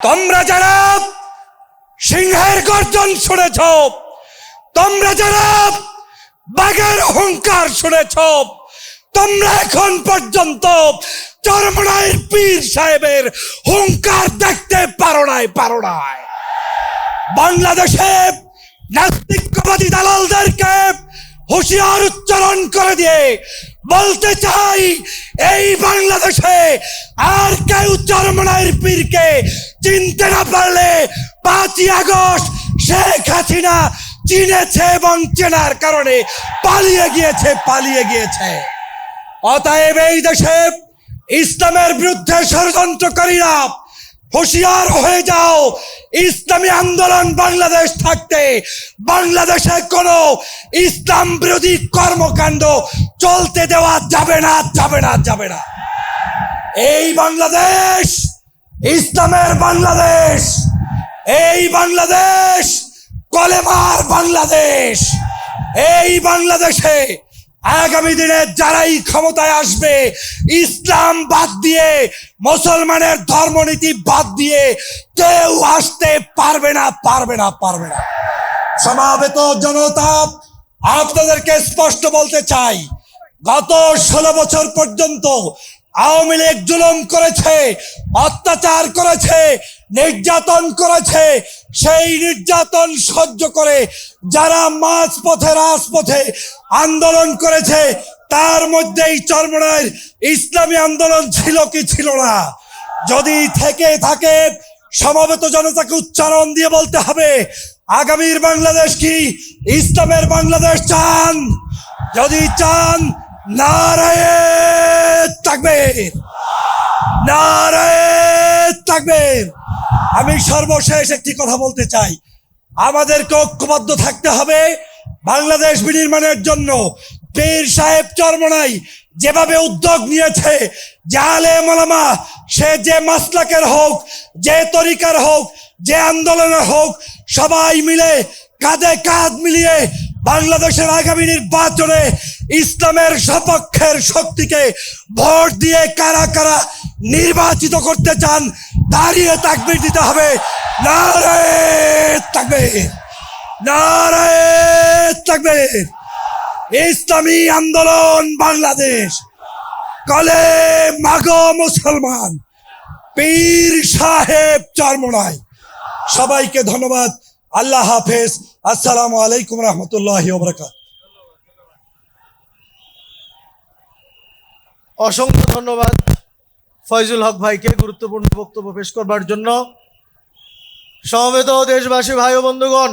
তোমরা যারা সিংহের গর্জন শুনেছ, তোমরা যারা বাঘের অহংকার শুনেছ, তোমরা এখন পর্যন্ত চরমনায়ের পীর সাহেবের হুঙ্কার দেখতে পারো নাই পারো নাই। বাংলাদেশে নাস্তিকবাদী দালালদেরকে হুঁশিয়ার উচ্চারণ করে দিয়ে বলতে চাই, এই বাংলাদেশে আর কেউ চরমনায়ের পীরকে চিনতে না পারলে পাঁচই আগস্ট শেখ হাসিনা চিনেছে এবং চেনার কারণে পালিয়ে গিয়েছে পালিয়ে গিয়েছে। অতএব এই দেশে ইসলামের বিরুদ্ধে ষড়যন্ত্রকারীরা হুঁশিয়ার হয়ে যাও, ইসলামী আন্দোলন বাংলাদেশ থাকতে। বাংলাদেশে কোনো ইসলাম বিরোধী কর্মকাণ্ড চলতে দেওয়া যাবে না যাবে না যাবে না। এই বাংলাদেশ ইসলামের বাংলাদেশ, এই বাংলাদেশ, কলেমার বাংলাদেশ, এই বাংলাদেশে আগামী দিনে যারাই ক্ষমতায় আসবে, ইসলাম বাদ দিয়ে, মুসলমানের ধর্মনীতি বাদ দিয়ে কেউ আসতে পারবে না পারবে না পারবে না। সমাবেত জনতা, আপনাদেরকে স্পষ্ট বলতে চাই, গত ষোলো বছর পর্যন্ত আওয়ামী লীগ জুলুম করেছে, অত্যাচার করেছে, নির্যাতন করেছে, সেই নির্যাতন সহ্য করে যারা মাঝ পথে রাজপথে আন্দোলন করেছে, তার মধ্যেই চরমনায় ইসলামী আন্দোলন ছিল কি ছিল না। যদি থেকে থাকে, সমবেত জনতাকে উচ্চারণ দিয়ে বলতে হবে, আগামীর বাংলাদেশ কি ইসলামের বাংলাদেশ চান? যদি চান নারায়ে থাকবে নারায়ে থাকবে আমি সর্বশেষ একটি কথা বলতে চাই। আমাদেরকে ঐক্যবদ্ধ থাকতে হবে বাংলাদেশ বিনির্মাণের জন্য। পীর সাহেব চরমনাই যেভাবে উদ্যোগ নিয়েছে জালে মালামা, সে যে মাসলাকের হোক, যে তরিকার হোক, যে আন্দোলনের হোক, সবাই মিলে কাঁধে কাঁধ মিলিয়ে বাংলাদেশের আগামী নির্বাচনে ইসলামের সপক্ষের শক্তিকে ভোট দিয়ে কারা কারা নির্বাচিত করতে চান, দাঁড়িয়ে তাকবির দিতে হবে। ইসলামী আন্দোলন বাংলাদেশ। কলে মাগো মুসলমান। পীর সাহেব চরমনাই। সবাইকে ধন্যবাদ। আল্লাহ হাফেজ। আসসালামু আলাইকুম রহমতুল্লাহ বরকাত। অসংখ্য ধন্যবাদ ফয়জুল হক ভাইকে গুরুত্বপূর্ণ বক্তব্য পেশ করবার জন্য। সমবেত দেশবাসী, ভাই ও বন্ধুগণ